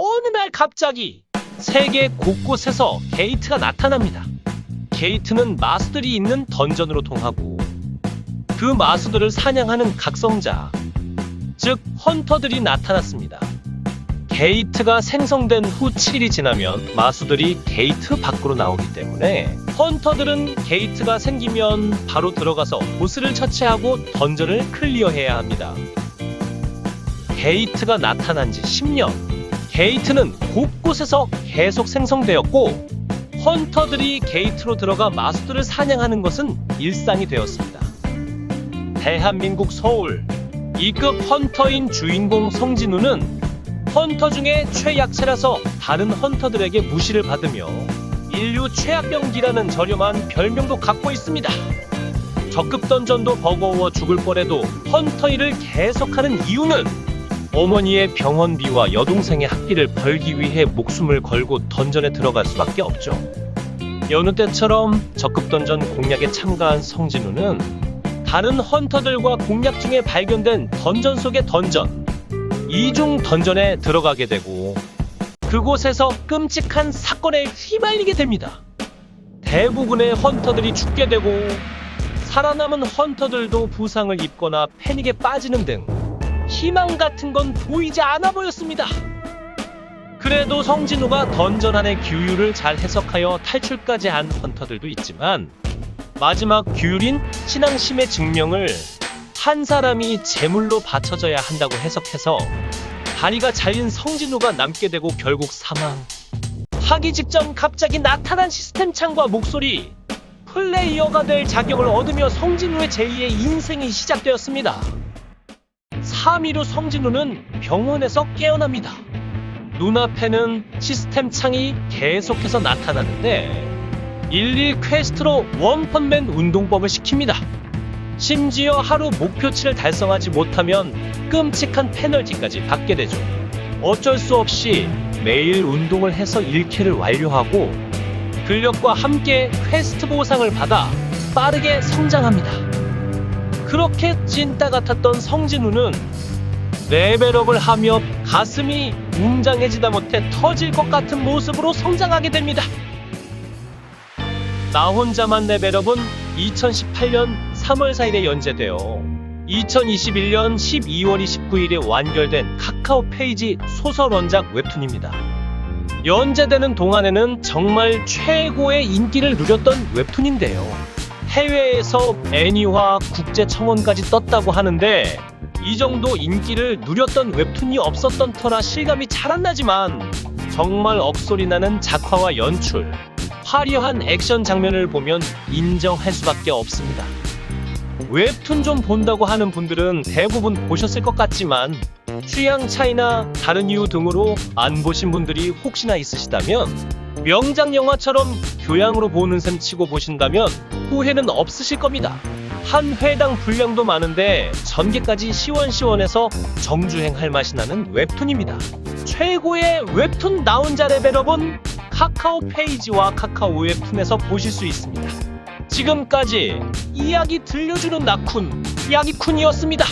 어느 날 갑자기 세계 곳곳에서 게이트가 나타납니다. 게이트는 마수들이 있는 던전으로 통하고 그 마수들을 사냥하는 각성자, 즉 헌터들이 나타났습니다. 게이트가 생성된 후 7일이 지나면 마수들이 게이트 밖으로 나오기 때문에 헌터들은 게이트가 생기면 바로 들어가서 보스를 처치하고 던전을 클리어해야 합니다. 게이트가 나타난 지 10년. 게이트는 곳곳에서 계속 생성되었고 헌터들이 게이트로 들어가 마수들을 사냥하는 것은 일상이 되었습니다. 대한민국 서울 2급 헌터인 주인공 성진우는 헌터 중에 최약체라서 다른 헌터들에게 무시를 받으며 인류 최악병기라는 저렴한 별명도 갖고 있습니다. 적급 던전도 버거워 죽을 뻔해도 헌터 일을 계속하는 이유는 어머니의 병원비와 여동생의 학비를 벌기 위해 목숨을 걸고 던전에 들어갈 수밖에 없죠. 여느 때처럼 적급 던전 공략에 참가한 성진우는 다른 헌터들과 공략 중에 발견된 던전 속의 던전, 이중 던전에 들어가게 되고 그곳에서 끔찍한 사건에 휘말리게 됩니다. 대부분의 헌터들이 죽게 되고 살아남은 헌터들도 부상을 입거나 패닉에 빠지는 등 희망 같은 건 보이지 않아 보였습니다. 그래도 성진우가 던전 안의 규율을 잘 해석하여 탈출까지 한 헌터들도 있지만 마지막 규율인 신앙심의 증명을 한 사람이 제물로 바쳐져야 한다고 해석해서 다리가 잘린 성진우가 남게 되고 결국 사망. 하기 직전 갑자기 나타난 시스템 창과 목소리. 플레이어가 될 자격을 얻으며 성진우의 제2의 인생이 시작되었습니다. 3일 후 성진우는 병원에서 깨어납니다. 눈앞에는 시스템 창이 계속해서 나타나는데 11 퀘스트로 원펀맨 운동법을 시킵니다. 심지어 하루 목표치를 달성하지 못하면 끔찍한 페널티까지 받게 되죠. 어쩔 수 없이 매일 운동을 해서 1킬을 완료하고 근력과 함께 퀘스트 보상을 받아 빠르게 성장합니다. 그렇게 찐따 같았던 성진우는 레벨업을 하며 가슴이 웅장해지다 못해 터질 것 같은 모습으로 성장하게 됩니다. 나 혼자만 레벨업은 2018년 3월 4일에 연재되어 2021년 12월 29일에 완결된 카카오 페이지 소설 원작 웹툰입니다. 연재되는 동안에는 정말 최고의 인기를 누렸던 웹툰인데요. 해외에서 애니화 국제 청원까지 떴다고 하는데 이 정도 인기를 누렸던 웹툰이 없었던 터라 실감이 잘 안 나지만 정말 억소리 나는 작화와 연출, 화려한 액션 장면을 보면 인정할 수밖에 없습니다. 웹툰 좀 본다고 하는 분들은 대부분 보셨을 것 같지만 취향 차이나 다른 이유 등으로 안 보신 분들이 혹시나 있으시다면 명작 영화처럼 교양으로 보는 셈 치고 보신다면 후회는 없으실 겁니다. 한 회당 분량도 많은데 전개까지 시원시원해서 정주행할 맛이 나는 웹툰입니다. 최고의 웹툰 나 혼자 레벨업은 카카오 페이지와 카카오 웹툰에서 보실 수 있습니다. 지금까지 이야기 들려주는 나쿤 이야기쿤이었습니다.